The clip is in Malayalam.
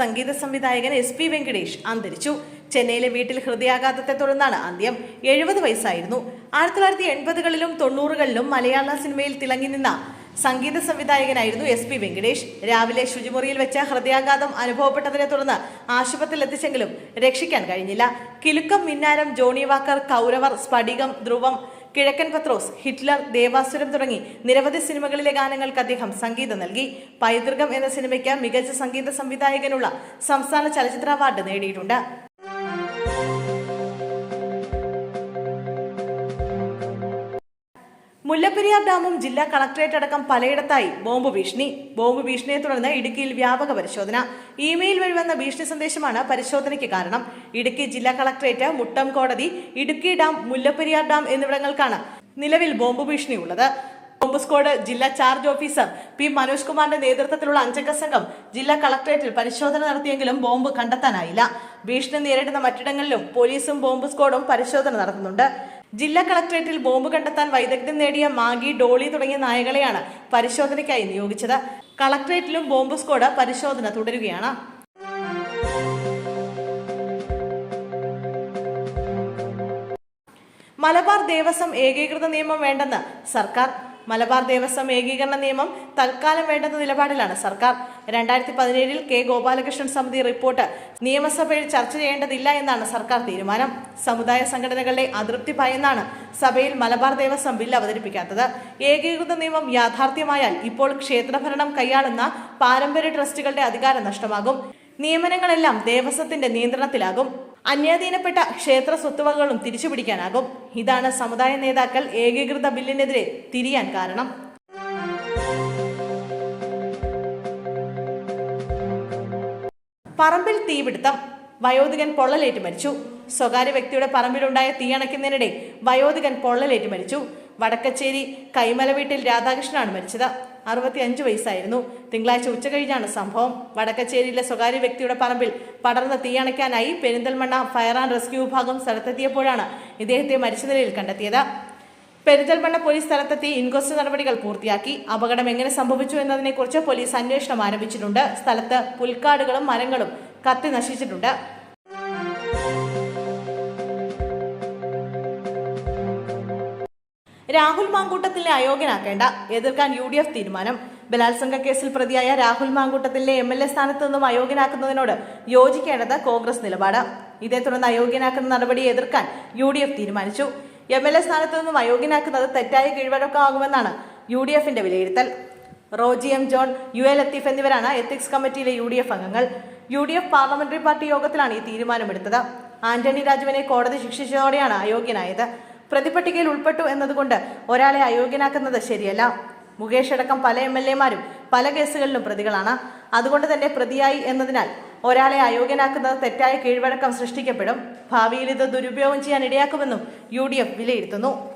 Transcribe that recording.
സംഗീത സംവിധായകൻ എസ് പി വെങ്കടേഷ് അന്തരിച്ചു. ചെന്നൈയിലെ വീട്ടിൽ ഹൃദയാഘാതത്തെ തുടർന്നാണ് അന്ത്യം. എഴുപത് വയസ്സായിരുന്നു. ആയിരത്തി തൊള്ളായിരത്തി എൺപതുകളിലും തൊണ്ണൂറുകളിലും മലയാള സിനിമയിൽ തിളങ്ങി നിന്ന സംഗീത സംവിധായകനായിരുന്നു എസ് പി വെങ്കടേഷ്. രാവിലെ ശുചിമുറിയിൽ വെച്ച ഹൃദയാഘാതം അനുഭവപ്പെട്ടതിനെ തുടർന്ന് ആശുപത്രിയിൽ എത്തിച്ചെങ്കിലും രക്ഷിക്കാൻ കഴിഞ്ഞില്ല. കിലുക്കം മിന്നാരം ജോണി വാക്കർ കൗരവർ സ്ഫടികം ധ്രുവം കിഴക്കൻ പത്രോസ് ഹിറ്റ്ലർ ദേവാസുരം തുടങ്ങി നിരവധി സിനിമകളിലെ ഗാനങ്ങൾക്ക് അദ്ദേഹം സംഗീതം നൽകി. പൈതൃകം എന്ന സിനിമയ്ക്ക് മികച്ച സംഗീത സംവിധായകനുള്ള സംസ്ഥാന ചലച്ചിത്ര അവാർഡ് നേടിയിട്ടുണ്ട്. മുല്ലപ്പെരിയാർ ഡാമും ജില്ലാ കളക്ടറേറ്റ് അടക്കം പലയിടത്തായി ബോംബ് ഭീഷണി. ബോംബ് ഭീഷണിയെ തുടർന്ന് ഇടുക്കിയിൽ വ്യാപക പരിശോധന. ഇമെയിൽ വഴി വന്ന ഭീഷണി സന്ദേശമാണ് പരിശോധനയ്ക്ക് കാരണം. ഇടുക്കി ജില്ലാ കളക്ടറേറ്റ് മുട്ടം കോടതി ഇടുക്കി ഡാം മുല്ലപ്പെരിയാർ ഡാം എന്നിവിടങ്ങൾക്കാണ് നിലവിൽ ബോംബ് ഭീഷണി ഉള്ളത് ബോംബ് സ്ക്വാഡ് ജില്ലാ ചാർജ് ഓഫീസർ പി മനോജ് കുമാറിന്റെ നേതൃത്വത്തിലുള്ള അഞ്ചംഗ സംഘം ജില്ലാ കളക്ടറേറ്റിൽ പരിശോധന നടത്തിയെങ്കിലും ബോംബ് കണ്ടെത്താനായില്ല. ഭീഷണി നേരിടുന്ന മറ്റിടങ്ങളിലും പോലീസും ബോംബ് സ്ക്വാഡും പരിശോധന നടത്തുന്നുണ്ട്. ജില്ലാ കളക്ടറേറ്റിൽ ബോംബ് കണ്ടെത്താൻ വൈദഗ്ധ്യം നേടിയ മാഗി ഡോളി തുടങ്ങിയ നായകളെയാണ് പരിശോധനയ്ക്കായി നിയോഗിച്ചത്. കളക്ടറേറ്റിലും ബോംബ് സ്ക്വാഡ് പരിശോധന തുടരുകയാണ്. മലബാർ ദേവസ്വം ഏകീകൃത നിയമം വേണ്ടെന്ന് സർക്കാർ. മലബാർ ദേവസ്വം ഏകീകരണ നിയമം തൽക്കാലം വേണ്ടെന്ന നിലപാടിലാണ് സർക്കാർ. രണ്ടായിരത്തി പതിനേഴിൽ കെ ഗോപാലകൃഷ്ണൻ സമിതി റിപ്പോർട്ട് നിയമസഭയിൽ ചർച്ച ചെയ്യേണ്ടതില്ല എന്നാണ് സർക്കാർ തീരുമാനം. സമുദായ സംഘടനകളുടെ അതൃപ്തി ഭയന്നാണ് സഭയിൽ മലബാർ ദേവസ്വം ബിൽ അവതരിപ്പിക്കാത്തത്. ഏകീകൃത നിയമം യാഥാർത്ഥ്യമായാൽ ഇപ്പോൾ ക്ഷേത്രഭരണം കൈയാളുന്ന പാരമ്പര്യ ട്രസ്റ്റുകളുടെ അധികാരം നഷ്ടമാകും. നിയമനങ്ങളെല്ലാം ദേവസ്വത്തിന്റെ നിയന്ത്രണത്തിലാകും. അന്യാധീനപ്പെട്ട ക്ഷേത്ര സ്വത്തുവകകളും തിരിച്ചുപിടിക്കാനാകും. ഇതാണ് സമുദായ നേതാക്കൾ ഏകീകൃത ബില്ലിനെതിരെ തിരിയാൻ കാരണം. പറമ്പിൽ തീപിടുത്തം. വയോധികൻ പൊള്ളലേറ്റ് മരിച്ചു. സ്വകാര്യ വ്യക്തിയുടെ പറമ്പിലുണ്ടായ തീയണയ്ക്കുന്നതിനിടെ വയോധികൻ പൊള്ളലേറ്റ് മരിച്ചു. വടക്കച്ചേരി കൈമല വീട്ടിൽ രാധാകൃഷ്ണനാണ് മരിച്ചത്. അറുപത്തിയഞ്ച് വയസ്സായിരുന്നു. തിങ്കളാഴ്ച ഉച്ച കഴിഞ്ഞാണ് സംഭവം. വടക്കച്ചേരിയിലെ സ്വകാര്യ വ്യക്തിയുടെ പറമ്പിൽ പടർന്ന തീയണയ്ക്കാനായി പെരിന്തൽമണ്ണ ഫയർ ആൻഡ് റെസ്ക്യൂ വിഭാഗം സ്ഥലത്തെത്തിയപ്പോഴാണ് ഇദ്ദേഹത്തെ മരിച്ച നിലയിൽ കണ്ടെത്തിയത്. പെരിന്തൽമണ്ണ പോലീസ് സ്ഥലത്തെത്തി ഇൻക്വസ്റ്റ് നടപടികൾ പൂർത്തിയാക്കി. അപകടം എങ്ങനെ സംഭവിച്ചു എന്നതിനെക്കുറിച്ച് പോലീസ് അന്വേഷണം ആരംഭിച്ചിട്ടുണ്ട്. സ്ഥലത്ത് പുൽക്കാടുകളും മരങ്ങളും കത്തി നശിച്ചിട്ടുണ്ട്. രാഹുൽ മാങ്കൂട്ടത്തിനെ അയോഗ്യനാക്കേണ്ട എതിർക്കാൻ യു തീരുമാനം. ബലാത്സംഗ കേസിൽ പ്രതിയായ രാഹുൽ മാങ്കൂട്ടത്തിലെ എം എൽ എ സ്ഥാനത്ത് നിന്നും അയോഗ്യനാക്കുന്നതിനോട് യോജിക്കേണ്ടത് കോൺഗ്രസ് നിലപാട്. ഇതേ തുടർന്ന് അയോഗ്യനാക്കുന്ന നടപടി എതിർക്കാൻ യു തീരുമാനിച്ചു. എം എൽ എ സ്ഥാനത്ത് നിന്നും അയോഗ്യനാക്കുന്നത് തെറ്റായ കീഴ്വഴക്കമാകുമെന്നാണ് യു ഡി എഫിന്റെ വിലയിരുത്തൽ. Roji M John U A Latheef എന്നിവരാണ് എത്തിക്സ് കമ്മിറ്റിയിലെ യു ഡി എഫ് അംഗങ്ങൾ. U D F parliamentary party യോഗത്തിലാണ് ഈ തീരുമാനമെടുത്തത്. ആന്റണി രാജുവിനെ കോടതി ശിക്ഷിച്ചതോടെയാണ് അയോഗ്യനായത്. പ്രതിപട്ടികയിൽ ഉൾപ്പെട്ടു എന്നതുകൊണ്ട് ഒരാളെ അയോഗ്യനാക്കുന്നത് ശരിയല്ല. മുകേഷ് അടക്കം പല എം എൽ എമാരും പല കേസുകളിലും പ്രതികളാണ്. അതുകൊണ്ട് തന്നെ പ്രതിയായി എന്നതിനാൽ ഒരാളെ അയോഗ്യനാക്കുന്നത് തെറ്റായ കീഴ്വഴക്കം സൃഷ്ടിക്കപ്പെടും. ഭാവിയിൽ ഇത് ദുരുപയോഗം ചെയ്യാൻ ഇടയാക്കുമെന്നും യു വിലയിരുത്തുന്നു.